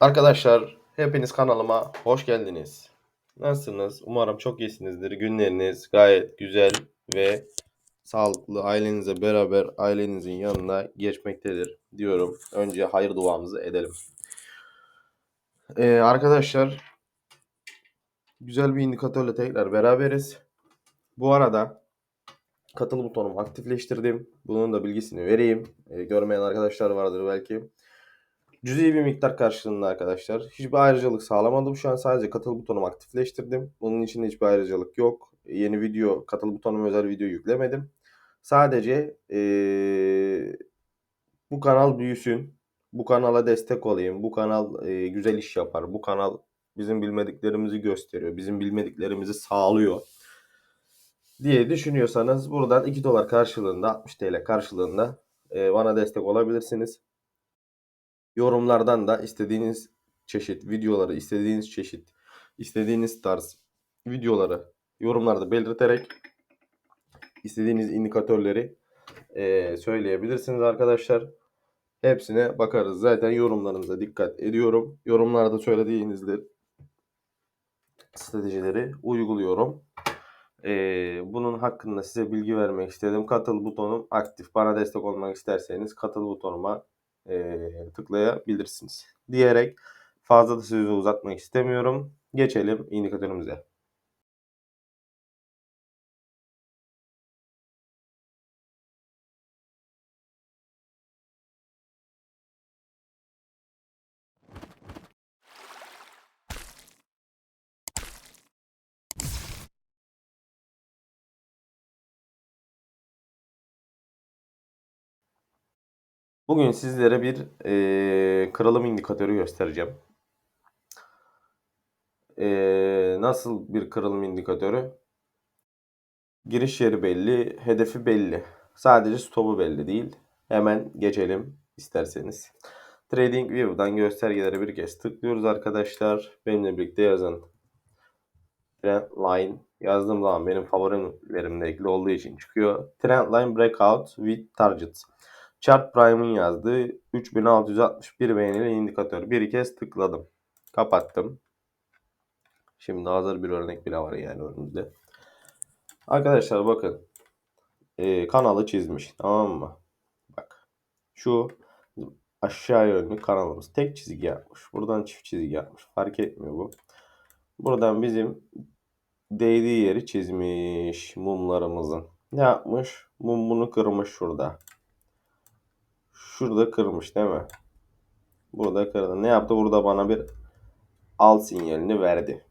Arkadaşlar hepiniz kanalıma hoş geldiniz. Nasılsınız? Umarım çok iyisinizdir. Günleriniz gayet güzel ve sağlıklı ailenizle beraber ailenizin yanına geçmektedir diyorum. Önce hayır duamızı edelim. Ee, arkadaşlar güzel bir indikatörle tekrar beraberiz. Bu arada katıl butonumu aktifleştirdim. Bunun da bilgisini vereyim. Ee, görmeyen arkadaşlar vardır belki. Cüzi bir miktar karşılığında arkadaşlar. Hiçbir ayrıcalık sağlamadım. Şu an sadece katıl butonumu aktifleştirdim. Bunun için hiçbir ayrıcalık yok. Yeni video, katıl butonuma özel video yüklemedim. Sadece ee, bu kanal büyüsün. Bu kanala destek olayım. Bu kanal ee, güzel iş yapar. Bu kanal bizim bilmediklerimizi gösteriyor. Bizim bilmediklerimizi sağlıyor. Diye düşünüyorsanız buradan 2 dolar karşılığında 60 TL karşılığında ee, bana destek olabilirsiniz. Yorumlardan da istediğiniz çeşit videoları, istediğiniz çeşit, istediğiniz tarz videoları yorumlarda belirterek istediğiniz indikatörleri eee, söyleyebilirsiniz arkadaşlar. Hepsine bakarız. Zaten yorumlarınıza dikkat ediyorum. Yorumlarda söylediğinizde stratejileri uyguluyorum. Eee, bunun hakkında size bilgi vermek istedim. Katıl butonum aktif. Bana destek olmak isterseniz katıl butonuma eee, tıklayabilirsiniz. Diyerek fazla da sözü uzatmak istemiyorum. Geçelim indikatörümüze. Bugün sizlere bir eee, kırılım indikatörü göstereceğim. Eee, nasıl bir kırılım indikatörü? Giriş yeri belli, hedefi belli. Sadece stopu belli değil. Hemen geçelim isterseniz. Trading View'dan göstergelere bir kez tıklıyoruz arkadaşlar. Benimle birlikte yazın. Trendline yazdığım zaman benim favorilerimde ekli olduğu için çıkıyor. Trendline Breakout with Targets. Chart Prime'ın yazdığı 3661 beğenili indikatör. Bir kez tıkladım. Kapattım. Şimdi hazır bir örnek bile var yani önümüzde. Arkadaşlar bakın. Ee, kanalı çizmiş. Tamam mı? Bak. Şu aşağı yönlü kanalımız. Tek çizgi yapmış. Buradan çift çizgi yapmış. Fark etmiyor bu. Buradan bizim değdiği yeri çizmiş mumlarımızın. Ne yapmış? Mum bunu kırmış şurada. Şurada kırmış değil mi? Burada kırdı. Ne yaptı? Burada bana bir al sinyalini verdi.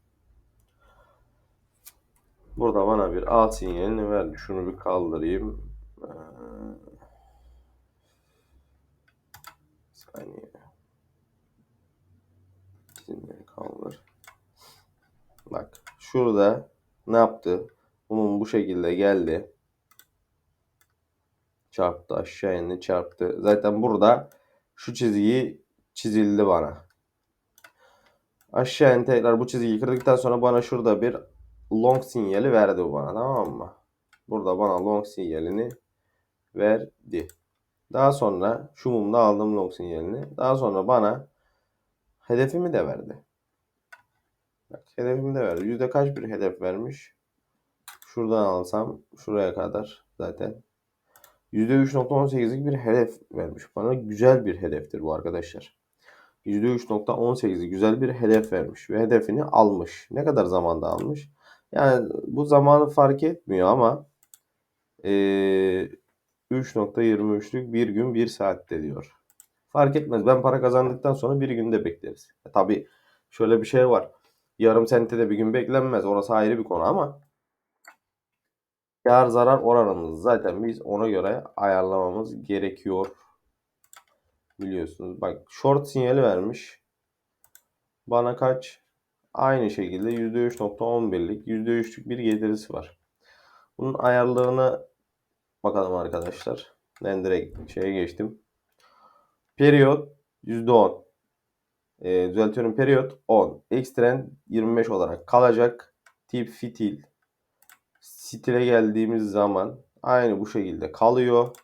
Burada bana bir al sinyalini verdi. Şunu bir kaldırayım. Ee, saniye. Sinyali kaldır. Bak şurada ne yaptı? Mum bu şekilde geldi. Çarptı aşağı indi çarptı. Zaten burada şu çizgiyi çizildi bana. Aşağı indi tekrar bu çizgiyi kırdıktan sonra bana şurada bir long sinyali verdi bana tamam mı? Burada bana long sinyalini verdi. Daha sonra şu mumda aldım long sinyalini. Daha sonra bana hedefimi de verdi. Bak hedefimi de verdi. Yüzde kaç bir hedef vermiş? Şuradan alsam şuraya kadar zaten. %3.18'lik bir hedef vermiş bana. Güzel bir hedeftir bu arkadaşlar. %3.18'lik güzel bir hedef vermiş ve hedefini almış. Ne kadar zamanda almış? Yani bu zamanı fark etmiyor ama e, 3.23'lük bir gün bir saatte diyor. Fark etmez. Ben para kazandıktan sonra bir günde bekleriz. E, tabii şöyle bir şey var. Yarım sente de bir gün beklenmez. Orası ayrı bir konu ama kar zarar oranımız zaten biz ona göre ayarlamamız gerekiyor. Biliyorsunuz. Bak short sinyali vermiş. Bana kaç? Aynı şekilde %3.11'lik %3'lük bir getirisi var. Bunun ayarlarına bakalım arkadaşlar. Ben direkt şeye geçtim. Periyot %10. E, düzeltiyorum periyot 10. X-trend 25 olarak kalacak. Tip fitil. Stile geldiğimiz zaman aynı bu şekilde kalıyor.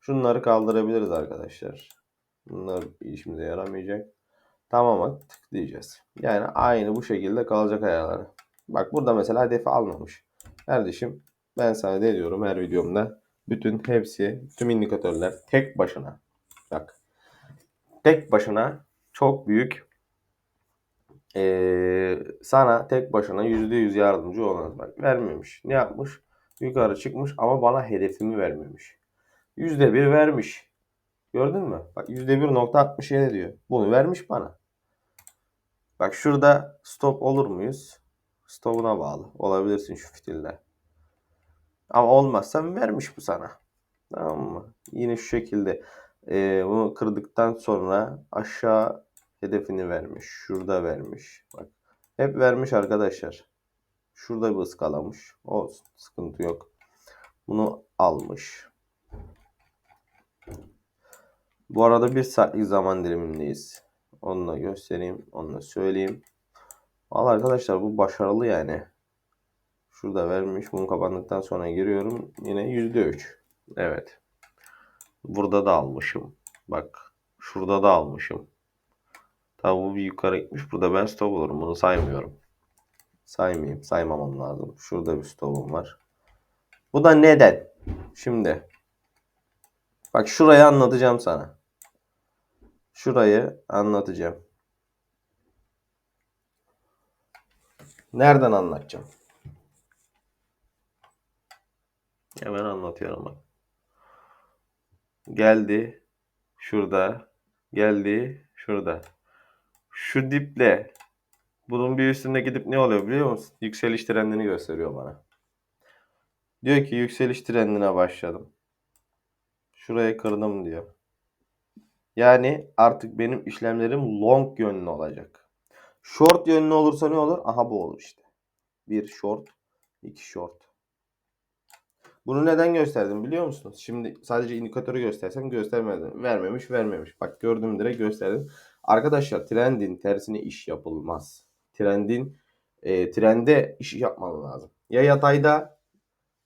Şunları kaldırabiliriz arkadaşlar. Bunlar işimize yaramayacak. Tamam'a tıklayacağız. Yani aynı bu şekilde kalacak ayarları. Bak burada mesela hedefi almamış. Kardeşim ben sana ne diyorum her videomda. Bütün hepsi, tüm indikatörler tek başına. Bak. Tek başına çok büyük ee, sana tek başına %100 yardımcı olmaz. Bak vermemiş. Ne yapmış? Yukarı çıkmış ama bana hedefimi vermemiş. %1 vermiş. Gördün mü? Bak %1.67 diyor. Bunu vermiş bana. Bak şurada stop olur muyuz? Stopuna bağlı. Olabilirsin şu fitilde. Ama olmazsa vermiş bu sana. Tamam mı? Yine şu şekilde e, bunu kırdıktan sonra aşağı hedefini vermiş. Şurada vermiş. Bak. Hep vermiş arkadaşlar. Şurada bir ıskalamış. Olsun. Sıkıntı yok. Bunu almış. Bu arada bir saatlik zaman dilimindeyiz. Onu da göstereyim. Onu da söyleyeyim. Valla arkadaşlar bu başarılı yani. Şurada vermiş. Bunu kapandıktan sonra giriyorum. Yine %3. Evet. Burada da almışım. Bak. Şurada da almışım. Tabi bu bir yukarı gitmiş. Burada ben stop olurum. Bunu saymıyorum. Saymayayım. Saymamam lazım. Şurada bir stopum var. Bu da neden? Şimdi. Bak şurayı anlatacağım sana. Şurayı anlatacağım. Nereden anlatacağım? Hemen anlatıyorum bak. Geldi şurada. Geldi şurada. Şu diple bunun bir üstünde gidip ne oluyor biliyor musun? Yükseliş trendini gösteriyor bana. Diyor ki yükseliş trendine başladım. Şuraya kırdım diyor. Yani artık benim işlemlerim long yönlü olacak. Short yönlü olursa ne olur? Aha bu olur işte. Bir short, iki short. Bunu neden gösterdim biliyor musunuz? Şimdi sadece indikatörü göstersem göstermedim. Vermemiş, vermemiş. Bak gördüm direkt gösterdim. Arkadaşlar trendin tersine iş yapılmaz. Trendin e, trende iş yapman lazım. Ya yatayda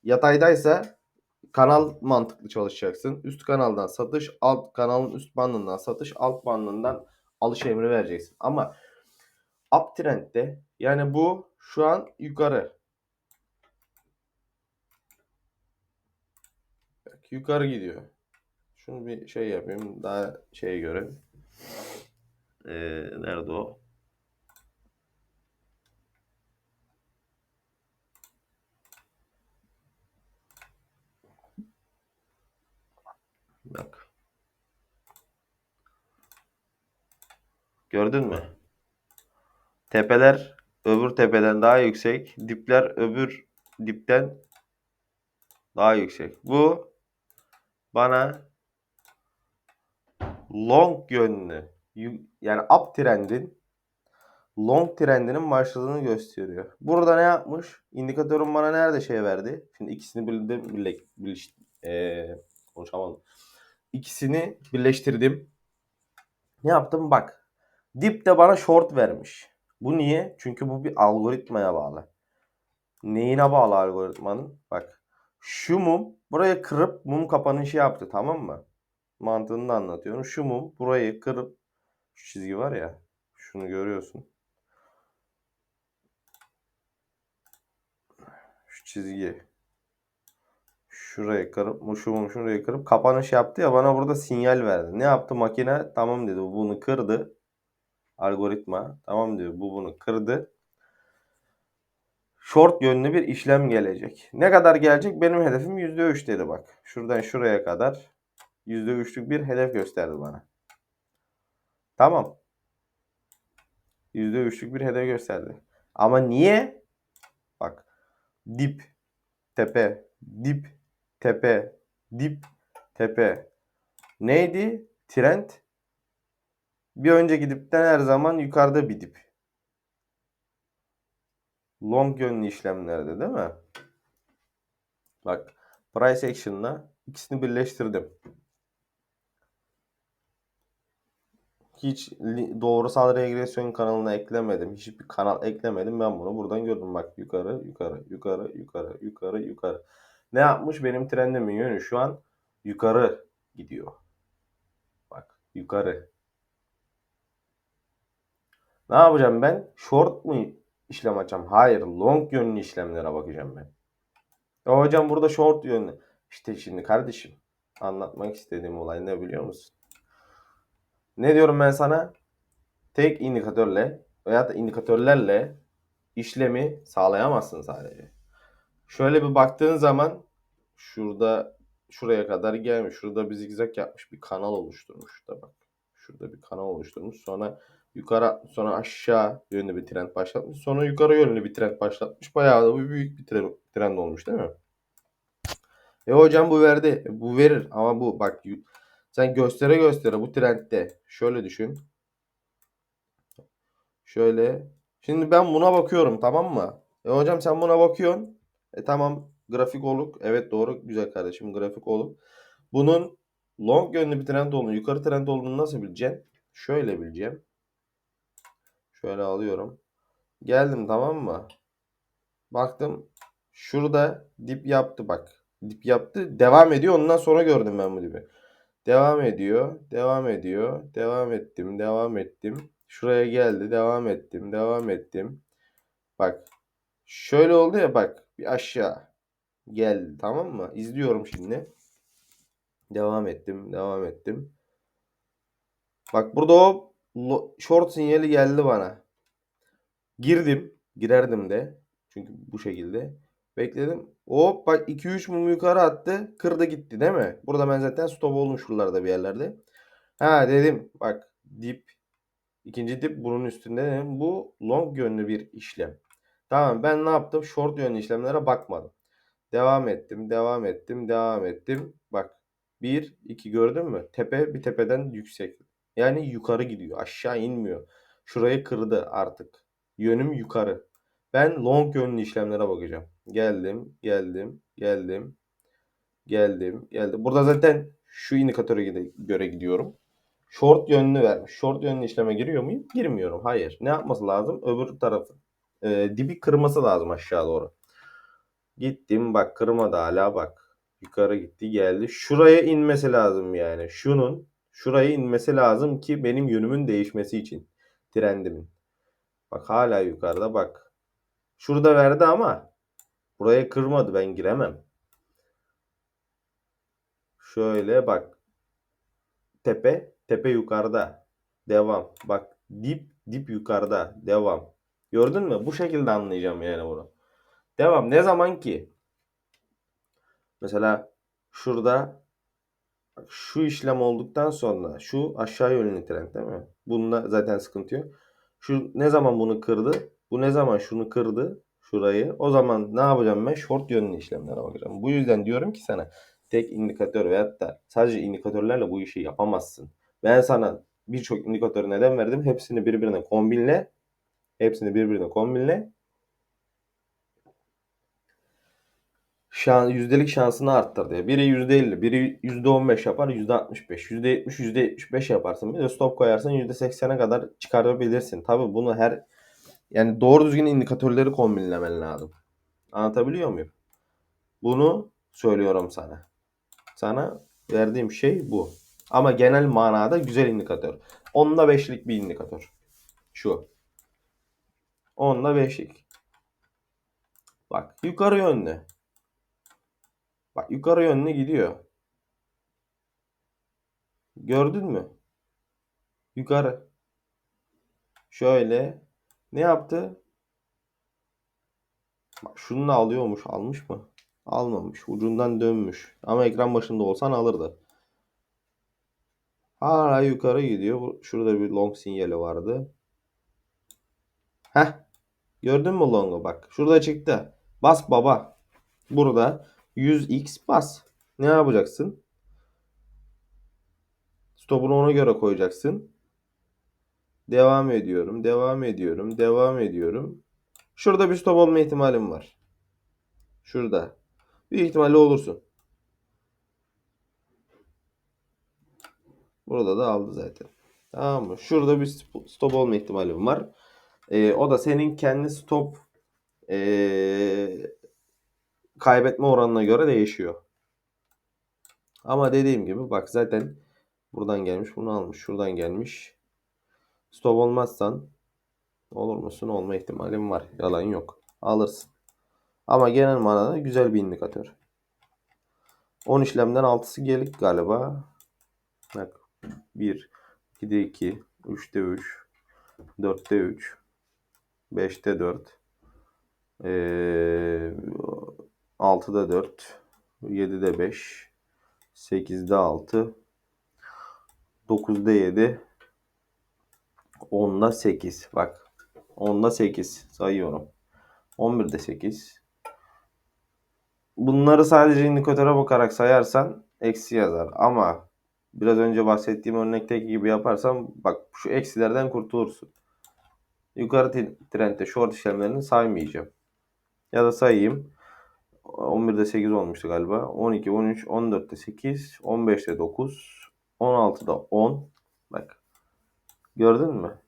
yataydaysa kanal mantıklı çalışacaksın. Üst kanaldan satış, alt kanalın üst bandından satış, alt bandından alış emri vereceksin. Ama uptrend'de yani bu şu an yukarı. Yukarı gidiyor. Şunu bir şey yapayım daha şeye göre. Ee, nerede o? Bak. Gördün mü? Tepeler öbür tepeden daha yüksek. Dipler öbür dipten daha yüksek. Bu bana long yönlü yani up trendin long trendinin başladığını gösteriyor. Burada ne yapmış? İndikatörüm bana nerede şey verdi? Şimdi ikisini birlikte birleş, birleş, ee, konuşamadım. İkisini birleştirdim. Ne yaptım? Bak. Dip de bana short vermiş. Bu niye? Çünkü bu bir algoritmaya bağlı. Neyine bağlı algoritmanın? Bak. Şu mum buraya kırıp mum kapanışı yaptı tamam mı? Mantığını anlatıyorum. Şu mum burayı kırıp şu çizgi var ya. Şunu görüyorsun. Şu çizgi. Şurayı kırıp şu mum şurayı kırıp kapanış yaptı ya bana burada sinyal verdi. Ne yaptı makine? Tamam dedi. Bu bunu kırdı. Algoritma. Tamam diyor. Bu bunu kırdı short yönlü bir işlem gelecek. Ne kadar gelecek? Benim hedefim %3 dedi bak. Şuradan şuraya kadar %3'lük bir hedef gösterdi bana. Tamam. %3'lük bir hedef gösterdi. Ama niye? Bak. Dip, tepe, dip, tepe, dip, tepe. Neydi? Trend. Bir önceki dipten her zaman yukarıda bir dip long yönlü işlemlerde değil mi? Bak price action'la ikisini birleştirdim. Hiç doğrusal regresyon kanalına eklemedim. Hiçbir kanal eklemedim. Ben bunu buradan gördüm. Bak yukarı, yukarı, yukarı, yukarı, yukarı, yukarı. Ne yapmış? Benim trendimin yönü şu an yukarı gidiyor. Bak yukarı. Ne yapacağım ben? Short mu işlem açacağım? Hayır. Long yönlü işlemlere bakacağım ben. Ya hocam burada short yönlü. İşte şimdi kardeşim anlatmak istediğim olay ne biliyor musun? Ne diyorum ben sana? Tek indikatörle veya da indikatörlerle işlemi sağlayamazsın sadece. Şöyle bir baktığın zaman şurada şuraya kadar gelmiş. Şurada bir zigzag yapmış. Bir kanal oluşturmuş. Da bak. Şurada bir kanal oluşturmuş. Sonra yukarı sonra aşağı yönlü bir trend başlatmış. Sonra yukarı yönlü bir trend başlatmış. Bayağı da bir büyük bir trend, trend olmuş değil mi? E hocam bu verdi. E, Bu verir ama bu bak sen göstere göstere bu trendde şöyle düşün. Şöyle. Şimdi ben buna bakıyorum tamam mı? E hocam sen buna bakıyorsun. E tamam grafik oluk. Evet doğru güzel kardeşim grafik oluk. Bunun long yönlü bir trend olduğunu, yukarı trend olduğunu nasıl bileceksin? Şöyle bileceğim. Şöyle alıyorum. Geldim tamam mı? Baktım. Şurada dip yaptı bak. Dip yaptı. Devam ediyor. Ondan sonra gördüm ben bu dibi. Devam ediyor. Devam ediyor. Devam ettim. Devam ettim. Şuraya geldi. Devam ettim. Devam ettim. Bak. Şöyle oldu ya bak. Bir aşağı geldi. Tamam mı? İzliyorum şimdi. Devam ettim. Devam ettim. Bak burada o short sinyali geldi bana. Girdim. Girerdim de. Çünkü bu şekilde. Bekledim. Hop bak 2-3 mum yukarı attı. Kırdı gitti değil mi? Burada ben zaten stop oldum şuralarda bir yerlerde. Ha dedim bak dip. ikinci dip bunun üstünde. dedim. Bu long yönlü bir işlem. Tamam ben ne yaptım? Short yönlü işlemlere bakmadım. Devam ettim. Devam ettim. Devam ettim. Bak 1, 2 gördün mü? Tepe bir tepeden yüksek. Yani yukarı gidiyor. Aşağı inmiyor. Şurayı kırdı artık. Yönüm yukarı. Ben long yönlü işlemlere bakacağım. Geldim, geldim, geldim, geldim, geldim. Burada zaten şu indikatöre göre gidiyorum. Short yönlü vermiş. Short yönlü işleme giriyor muyum? Girmiyorum. Hayır. Ne yapması lazım? Öbür tarafı. e, dibi kırması lazım aşağı doğru. Gittim bak kırmadı hala bak. Yukarı gitti geldi. Şuraya inmesi lazım yani. Şunun şuraya inmesi lazım ki benim yönümün değişmesi için. Trendimin. Bak hala yukarıda bak. Şurada verdi ama buraya kırmadı ben giremem. Şöyle bak. Tepe tepe yukarıda. Devam. Bak dip dip yukarıda. Devam. Gördün mü? Bu şekilde anlayacağım yani bunu. Devam. Ne zaman ki mesela şurada şu işlem olduktan sonra şu aşağı yönlü trend değil mi? Bunda zaten sıkıntı yok. Şu ne zaman bunu kırdı? Bu ne zaman şunu kırdı? Şurayı. O zaman ne yapacağım ben? Short yönlü işlemlere bakacağım. Bu yüzden diyorum ki sana tek indikatör veyahut da sadece indikatörlerle bu işi yapamazsın. Ben sana birçok indikatörü neden verdim? Hepsini birbirine kombinle. Hepsini birbirine kombinle. şan, yüzdelik şansını arttır diye. Biri %50, biri %15 yapar, %65, %70, %75 yaparsın. Bir de stop koyarsan %80'e kadar çıkarabilirsin. Tabi bunu her yani doğru düzgün indikatörleri kombinlemen lazım. Anlatabiliyor muyum? Bunu söylüyorum sana. Sana verdiğim şey bu. Ama genel manada güzel indikatör. Onda 5'lik bir indikatör. Şu. Onda 5'lik. Bak yukarı yönlü. Bak yukarı yönlü gidiyor. Gördün mü? Yukarı. Şöyle. Ne yaptı? Bak şunu alıyormuş. Almış mı? Almamış. Ucundan dönmüş. Ama ekran başında olsan alırdı. Hala yukarı gidiyor. Şurada bir long sinyali vardı. Heh. Gördün mü long'u bak. Şurada çıktı. Bas baba. Burada 100x bas. Ne yapacaksın? Stopunu ona göre koyacaksın. Devam ediyorum. Devam ediyorum. Devam ediyorum. Şurada bir stop olma ihtimalim var. Şurada. Büyük ihtimalle olursun. Burada da aldı zaten. Tamam mı? Şurada bir stop olma ihtimalim var. Ee, o da senin kendi stop ee, kaybetme oranına göre değişiyor. Ama dediğim gibi bak zaten buradan gelmiş bunu almış. Şuradan gelmiş. Stop olmazsan Olur musun? Olma ihtimalim var. Yalan yok. Alırsın. Ama genel manada güzel bir indikatör. 10 işlemden 6'sı gelik galiba. Bak 1, 2'de 2, 3'te 3, 4'te 3, 5'te 4, ee, 6'da 4, 7'de 5, 8'de 6, 9'da 7, 10'da 8. Bak 10'da 8 sayıyorum. 11'de 8. Bunları sadece indikatöre bakarak sayarsan eksi yazar. Ama biraz önce bahsettiğim örnekteki gibi yaparsan bak şu eksilerden kurtulursun. Yukarı trendde short işlemlerini saymayacağım. Ya da sayayım. 11'de 8 olmuştu galiba. 12, 13, 14'te 8, 15'te 9, 16'da 10. Bak. Gördün mü?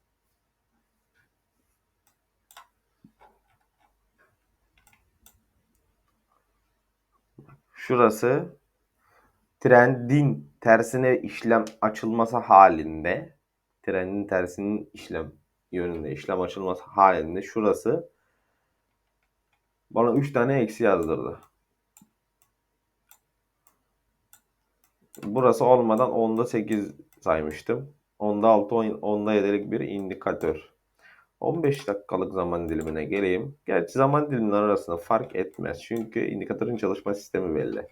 Şurası trendin tersine işlem açılması halinde trendin tersinin işlem yönünde işlem açılması halinde şurası bana 3 tane eksi yazdırdı. Burası olmadan 10'da 8 saymıştım. 10'da 6, 10'da 7'lik bir indikatör. 15 dakikalık zaman dilimine geleyim. Gerçi zaman dilimleri arasında fark etmez. Çünkü indikatörün çalışma sistemi belli.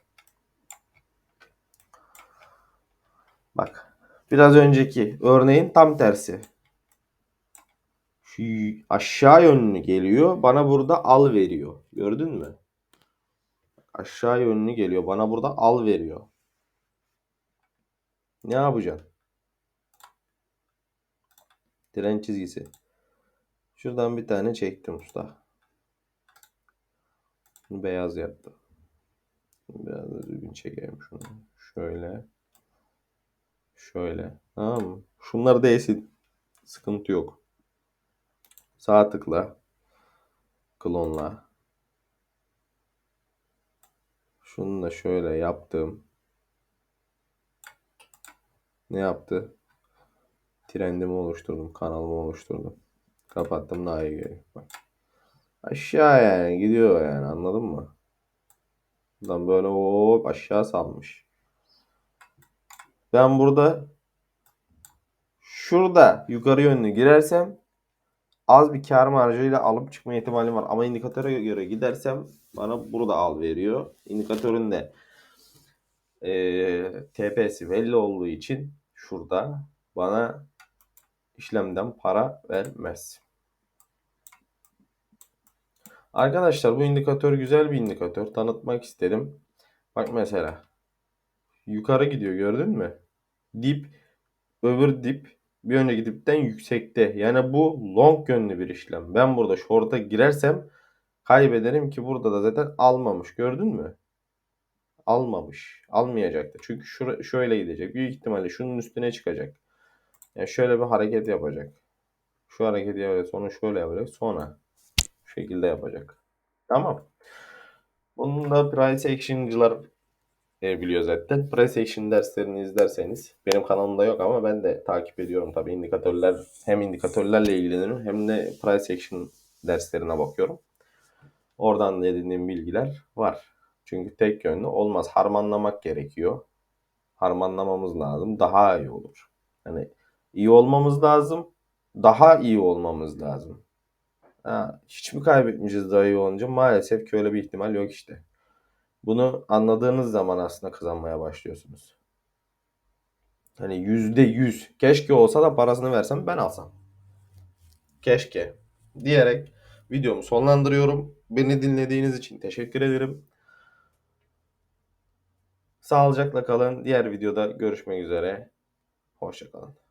Bak. Biraz önceki örneğin tam tersi. Şu aşağı yönlü geliyor. Bana burada al veriyor. Gördün mü? Aşağı yönlü geliyor. Bana burada al veriyor. Ne yapacaksın? Tren çizgisi. Şuradan bir tane çektim usta. Bunu beyaz yaptım. Biraz da düzgün çekeyim şunu. Şöyle. Şöyle. Tamam mı? Şunları değilsin. Sıkıntı yok. Sağ tıkla. Klonla. Şunu da şöyle yaptım. Ne yaptı? Trendimi oluşturdum. Kanalımı oluşturdum. Kapattım daha iyi. Bak. Aşağı yani gidiyor yani anladın mı? Buradan böyle hop aşağı salmış. Ben burada şurada yukarı yönlü girersem az bir kar marjıyla alıp çıkma ihtimalim var. Ama indikatöre göre gidersem bana burada al veriyor. İndikatörün de e, TP'si belli olduğu için şurada bana işlemden para vermez. Arkadaşlar bu indikatör güzel bir indikatör. Tanıtmak istedim. Bak mesela yukarı gidiyor gördün mü? Dip öbür dip bir önceki dipten yüksekte. Yani bu long yönlü bir işlem. Ben burada short'a girersem kaybederim ki burada da zaten almamış. Gördün mü? Almamış. Almayacaktı. Çünkü şöyle gidecek. Büyük ihtimalle şunun üstüne çıkacak. Yani şöyle bir hareket yapacak. Şu hareketi yapacak. Sonra şöyle yapacak. Sonra şu şekilde yapacak. Tamam. Bunun da price action'cılar e, biliyor zaten. Price action derslerini izlerseniz benim kanalımda yok ama ben de takip ediyorum tabii indikatörler hem indikatörlerle ilgileniyorum hem de price action derslerine bakıyorum. Oradan da edindiğim bilgiler var. Çünkü tek yönlü olmaz. Harmanlamak gerekiyor. Harmanlamamız lazım. Daha iyi olur. Hani iyi olmamız lazım. Daha iyi olmamız lazım. Ha, hiç mi kaybetmişiz daha iyi olunca? Maalesef ki öyle bir ihtimal yok işte. Bunu anladığınız zaman aslında kazanmaya başlıyorsunuz. Hani yüzde yüz. Keşke olsa da parasını versem ben alsam. Keşke. Diyerek videomu sonlandırıyorum. Beni dinlediğiniz için teşekkür ederim. Sağlıcakla kalın. Diğer videoda görüşmek üzere. Hoşçakalın.